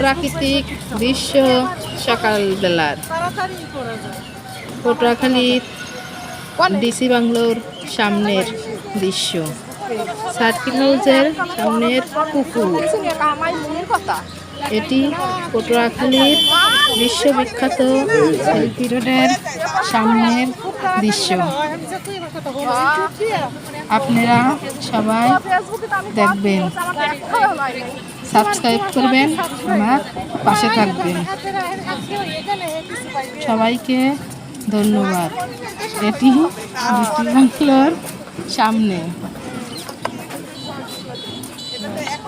প্রাকৃতিক দৃশ্য সকালবেলার পটুয়াখালী ডিসি বাংলোর সামনের দৃশ্য। সার্কিট হাউসের সামনের পুকুর। এটি পটুয়াখালীর বিশ্ববিখ্যাত রোডের সামনের দৃশ্য। আপনারা সবাই দেখবেন। সাবস্ক্রাইব করবেন, আমার পাশে থাকবেন। সবাইকে ধন্যবাদ। এটি বাংলোর সামনে।